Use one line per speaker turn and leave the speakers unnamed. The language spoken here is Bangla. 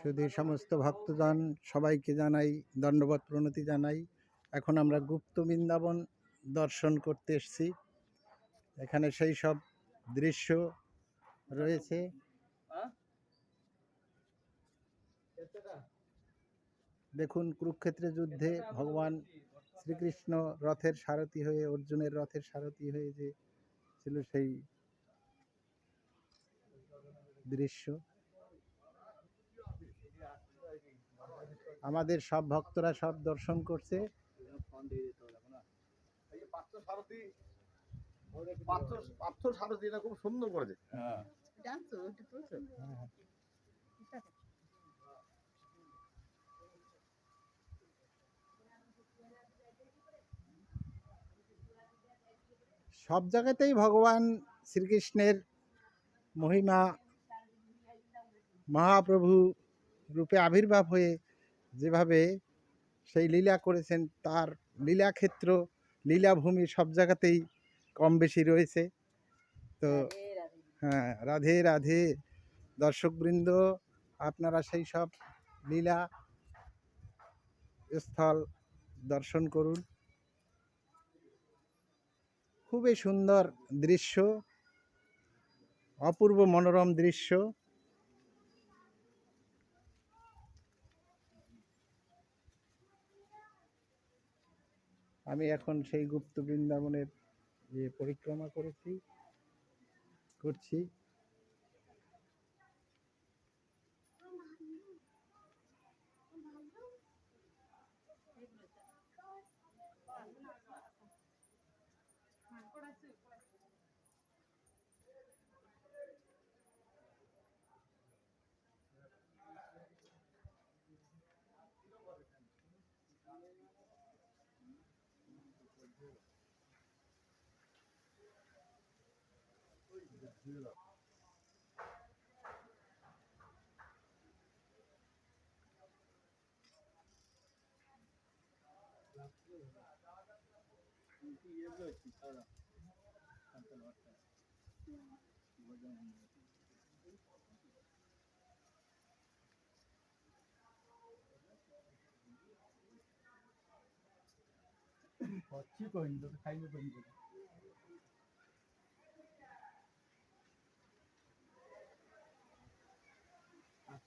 শুধু সমস্ত ভক্তজন সবাইকে জানাই দণ্ডবত প্রণতি জানাই। এখন আমরা গুপ্ত বৃন্দাবন দর্শন করতে এসেছি। এখানে সেই সব দৃশ্য রয়েছে। দেখুন কুরুক্ষেত্রের যুদ্ধে ভগবান শ্রীকৃষ্ণ রথের সারথি হয়ে, অর্জুনের রথের সারথি হয়ে যে ছিল সেই দৃশ্য। আমাদের সব ভক্তরা সব দর্শন করছে। সব জায়গাতেই ভগবান শ্রীকৃষ্ণের মহিমা, মহাপ্রভু রূপে আবির্ভাব হয়ে যেভাবে সেই লীলা করেছেন তার লীলাক্ষেত্র লীলাভূমি সব জায়গাতেই কম বেশি রয়েছে। তো হ্যাঁ রাধে রাধে। দর্শকবৃন্দ আপনারা সেই সব লীলা স্থল দর্শন করুন। খুবই সুন্দর দৃশ্য অপূর্ব মনোরম দৃশ্য। আমি এখন সেই গুপ্ত বৃন্দাবনের যে পরিক্রমা করেছি করছি।
হ্যাঁ,
你第一个的了，看这，我你。好，个都是还有个人。